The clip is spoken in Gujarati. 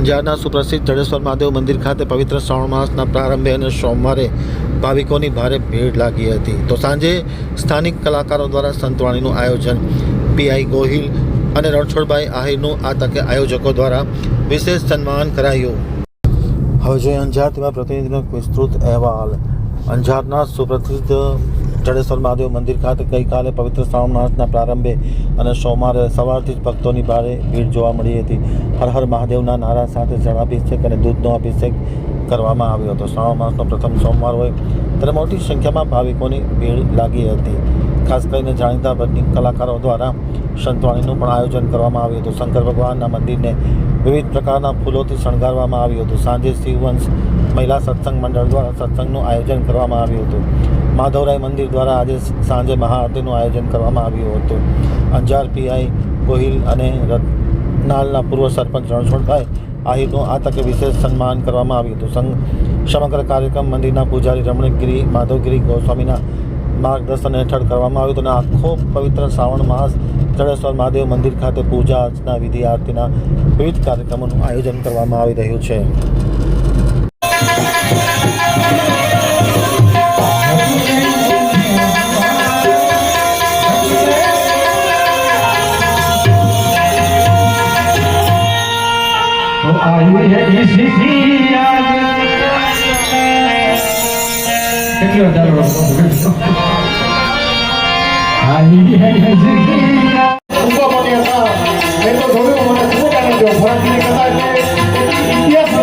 અંજારના સુપ્રસિદ્ધ જડેશ્વર મહાદેવ મંદિર ખાતે પવિત્ર શ્રાવણ માસના પ્રારંભે અને સોમવારે ભાવિકોની ભારે ભીડ લાગી હતી. તો સાંજે સ્થાનિક કલાકારો દ્વારા સંતવાણીનું આયોજન, પીઆઈ ગોહિલ અને રણછોડભાઈ આહિરનું આ તકે આયોજકો દ્વારા વિશેષ સન્માન કરાયું. હવે જોઈએ અંજાર તેવા પ્રતિનિધિનો વિસ્તૃત અહેવાલ. અંજારના સુપ્રસિદ્ધ જડેશ્વર મહાદેવ મંદિર ખાતે ગઈકાલે પવિત્ર શ્રાવણ માસના પ્રારંભે અને સોમવારે સવારથી જ ભક્તોની ભારે ભીડ જોવા મળી હતી. હર હર મહાદેવના નારા સાથે જળાભિષેક અને દૂધનો અભિષેક કરવામાં આવ્યો હતો. શ્રાવણ માસનો પ્રથમ સોમવાર હોય ત્યારે મોટી સંખ્યામાં ભાવિકોની ભીડ લાગી હતી. ખાસ કરીને જાણીતા બધી કલાકારો દ્વારા સંતવાણીનું પણ આયોજન કરવામાં આવ્યું હતું. શંકર ભગવાનના મંદિરને વિવિધ પ્રકારના ફૂલોથી શણગારવામાં આવ્યું હતું. સાંજે શિવવંશ મહિલા સત્સંગ મંડળ દ્વારા સત્સંગનું આયોજન કરવામાં આવ્યું હતું. માધવરાય મંદિર દ્વારા આજે સાંજે મહાઆરતીનું આયોજન કરવામાં આવ્યું હતું. અંજાર પીઆઈ ગોહિલ અને રત્નાલના પૂર્વ સરપંચ રણછોડભાઈ આહિરનું આ તકે વિશેષ સન્માન કરવામાં આવ્યું હતું. સંઘ સમગ્ર કાર્યક્રમ મંદિરના પૂજારી રમણગીરી માધવગીરી, ગોસ્વામીના માર્ગદર્શન હેઠળ કરવામાં આવ્યું હતું અને આખો પવિત્ર શ્રાવણ માસ જડેશ્વર મહાદેવ મંદિર ખાતે પૂજા અર્ચના, વિધિ આરતીના વિવિધ કાર્યક્રમોનું આયોજન કરવામાં આવી રહ્યું છે. તો આયુ એ સ્થિતિ કેટલી વધારે આયુ એ સ્થિતિ તો જોયું મને શું કારણ જો ફરકની ઇતિહાસ